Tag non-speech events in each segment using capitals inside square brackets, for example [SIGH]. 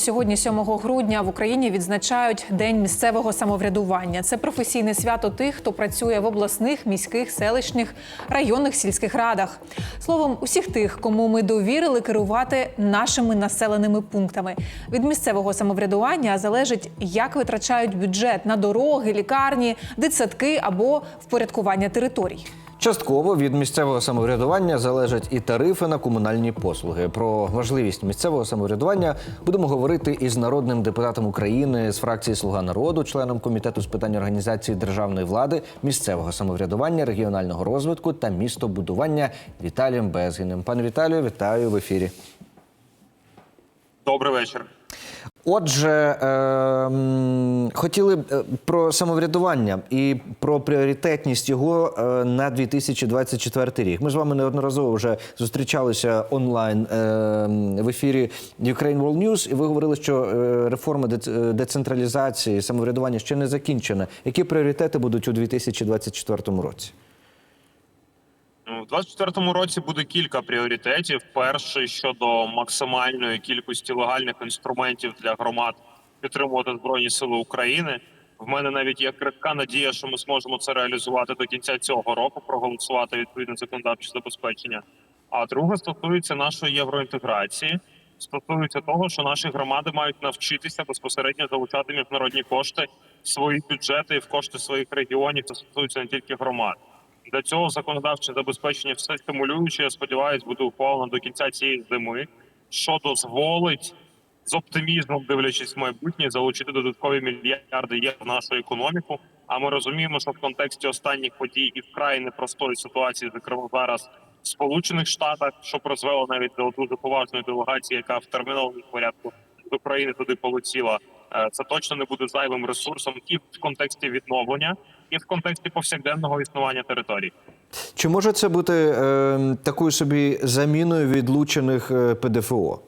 Сьогодні, 7 грудня, в Україні відзначають День місцевого самоврядування. Це професійне свято тих, хто працює в обласних, міських, селищних, районних сільських радах. Словом, усіх тих, кому ми довірили керувати нашими населеними пунктами. Від місцевого самоврядування залежить, як витрачають бюджет на дороги, лікарні, дитсадки або впорядкування територій. Частково від місцевого самоврядування залежать і тарифи на комунальні послуги. Про важливість місцевого самоврядування будемо говорити із народним депутатом України з фракції Слуга народу, членом комітету з питань організації державної влади, місцевого самоврядування, регіонального розвитку та містобудування Віталієм Безгіним. Пане Віталію, вітаю в ефірі. Добрий вечір. Отже, е, хотіли б е, про самоврядування і про пріоритетність його е, на 2024 рік. Ми з вами неодноразово вже зустрічалися онлайн е, в ефірі Ukraine World News, і ви говорили, що е, реформа дец- децентралізації самоврядування ще не закінчена. Які пріоритети будуть у 2024 році? Ну, У 2024 році буде кілька пріоритетів. Перший щодо максимальної кількості легальних інструментів для громад підтримувати збройні сили України. В мене навіть є крихка надія, що ми зможемо це реалізувати до кінця цього року, проголосувати відповідне законодавче забезпечення. А друге стосується нашої євроінтеграції. Стосується того, що наші громади мають навчитися безпосередньо залучати міжнародні кошти в свої бюджети і в кошти своїх регіонів. Це стосується не тільки громад. Для цього законодавче забезпечення все стимулююче, я сподіваюся, буде ухвалено до кінця цієї зими, що дозволить з оптимізмом, дивлячись в майбутнє, залучити додаткові мільярди євро в нашу економіку. А ми розуміємо, що в контексті останніх подій і вкрай непростої ситуації, зокрема зараз в Сполучених Штатах, що призвело навіть до дуже поважної делегації, яка в терміновому порядку з України туди полетіла. Е, Це точно не буде зайвим ресурсом і в контексті відновлення, і в контексті повсякденного існування територій. Чи може це бути е, такою собі заміною відлучених е, ПДФО?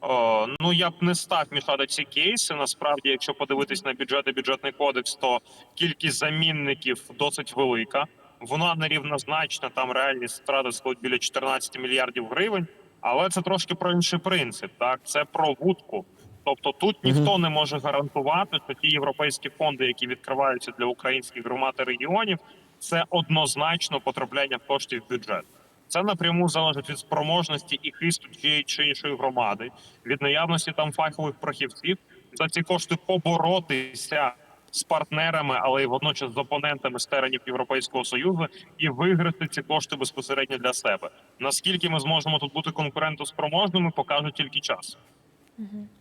О, ну я б не став мішати ці кейси. Насправді, якщо подивитись на бюджет і бюджетний кодекс, то кількість замінників досить велика. Вона нерівнозначна. Там реальні страти складуть біля 14 мільярдів гривень. Але це трошки про інший принцип. Так, це про вудку. Тобто тут ніхто не може гарантувати, що ті європейські фонди, які відкриваються для українських громад і регіонів, це однозначно потрапляння коштів в бюджет. Це напряму залежить від спроможності і хисту тієї чи іншої громади, від наявності там фахових фахівців за ці кошти поборотися з партнерами, але й водночас з опонентами з теренів Європейського союзу і виграти ці кошти безпосередньо для себе. Наскільки ми зможемо тут бути конкурентоспроможними, покаже тільки час.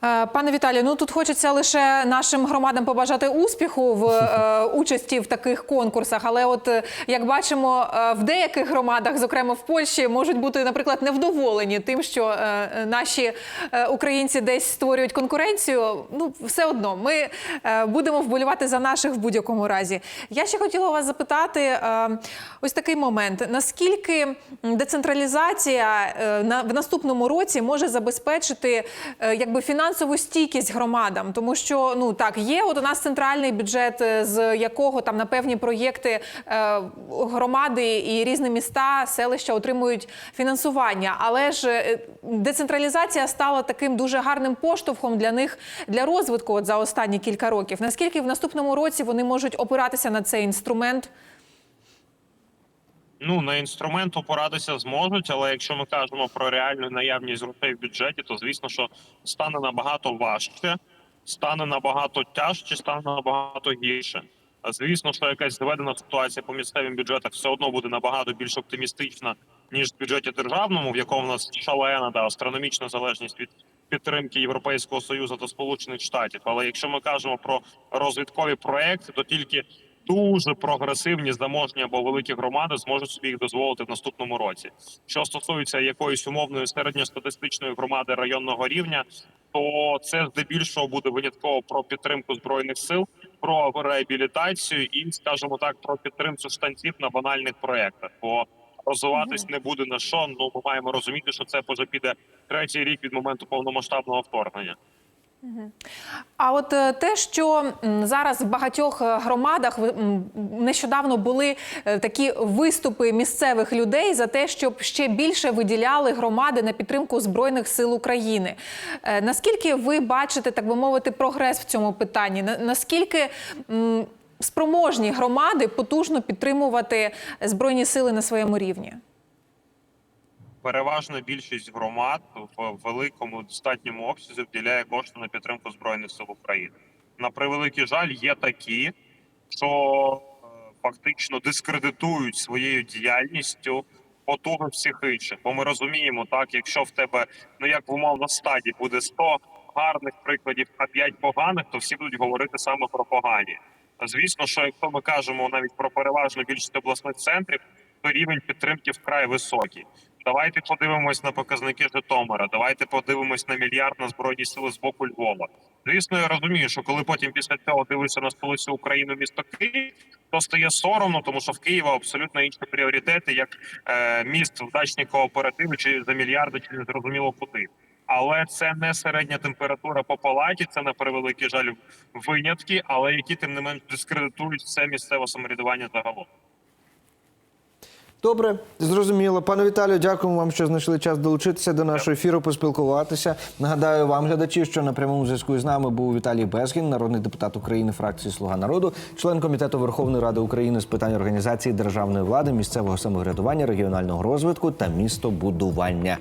Пане Віталію, ну тут хочеться лише нашим громадам побажати успіху в е, [LAUGHS] участі в таких конкурсах. Але, от е, як бачимо, е, в деяких громадах, зокрема в Польщі, можуть бути, наприклад, невдоволені тим, що е, наші е, українці десь створюють конкуренцію. Ну, все одно, ми е, будемо вболівати за наших в будь-якому разі. Я ще хотіла вас запитати е, ось такий момент: наскільки децентралізація е, на в наступному році може забезпечити е, якби фінансову стійкість громадам, тому що ну так є. От у нас центральний бюджет, е, з якого там на певні проєкти е, громади і різні міста, селища отримують фінансування. Але ж е, децентралізація стала таким дуже гарним поштовхом для них для розвитку от за останні кілька років. Наскільки в наступному році вони можуть опиратися на цей інструмент? Ну на інструмент опиратися зможуть, але якщо ми кажемо про реальну наявність грошей в бюджеті, то звісно, що стане набагато важче, стане набагато тяжче, стане набагато гірше. А Звісно, що якась зведена ситуація по місцевим бюджетах все одно буде набагато більш оптимістична ніж в бюджеті державному, в якому в нас шалена та астрономічна залежність від підтримки Європейського союзу та Сполучених Штатів. Але якщо ми кажемо про розвідкові проекти, то тільки дуже прогресивні заможні або великі громади зможуть собі їх дозволити в наступному році. Що стосується якоїсь умовної середньостатистичної громади районного рівня, то це здебільшого буде винятково про підтримку збройних сил, про реабілітацію і, скажімо так, про підтримку штанців на банальних проектах. Бо розвиватись не буде на що. Ну ми маємо розуміти, що це вже піде третій рік від моменту повномасштабного вторгнення. А от е, те, що зараз в багатьох е, громадах нещодавно були е, такі виступи місцевих людей за те, щоб ще більше виділяли громади на підтримку збройних сил України. Наскільки ви бачите, так би мовити, прогрес в цьому питанні? На- Наскільки спроможні громади потужно підтримувати збройні сили на своєму рівні? Переважна більшість громад в великому достатньому обсязі вділяє кошти на підтримку збройних сил України. На превеликий жаль, є такі, що е, фактично дискредитують своєю діяльністю потуги всіх інших. Бо ми розуміємо, так якщо в тебе ну як в умовно стаді буде 100 гарних прикладів, а 5 поганих, то всі будуть говорити саме про погані. Звісно, що якщо ми кажемо навіть про переважну більшість обласних центрів, то рівень підтримки вкрай високий. Давайте подивимось на показники Житомира. Давайте подивимось на мільярд на збройні сили з боку Львова. Звісно, я розумію, що коли потім після цього дивишся на столицю України, місто Київ, то стає соромно, тому що в Києва абсолютно інші пріоритети, як е, міст в дачні кооперативи, чи за мільярди, чи не зрозуміло куди. Але це не середня температура по палаті, це на превеликий жаль винятки, але які тим не менш дискредитують все місцеве самоврядування загалом. Добре, зрозуміло. Пане Віталію, дякуємо вам, що знайшли час долучитися до нашого ефіру, поспілкуватися. Нагадаю вам, глядачі, що на прямому зв'язку з нами був Віталій Безгін, народний депутат України, фракції Слуга народу, член комітету Верховної Ради України з питань організації державної влади, місцевого самоврядування, регіонального розвитку та містобудування.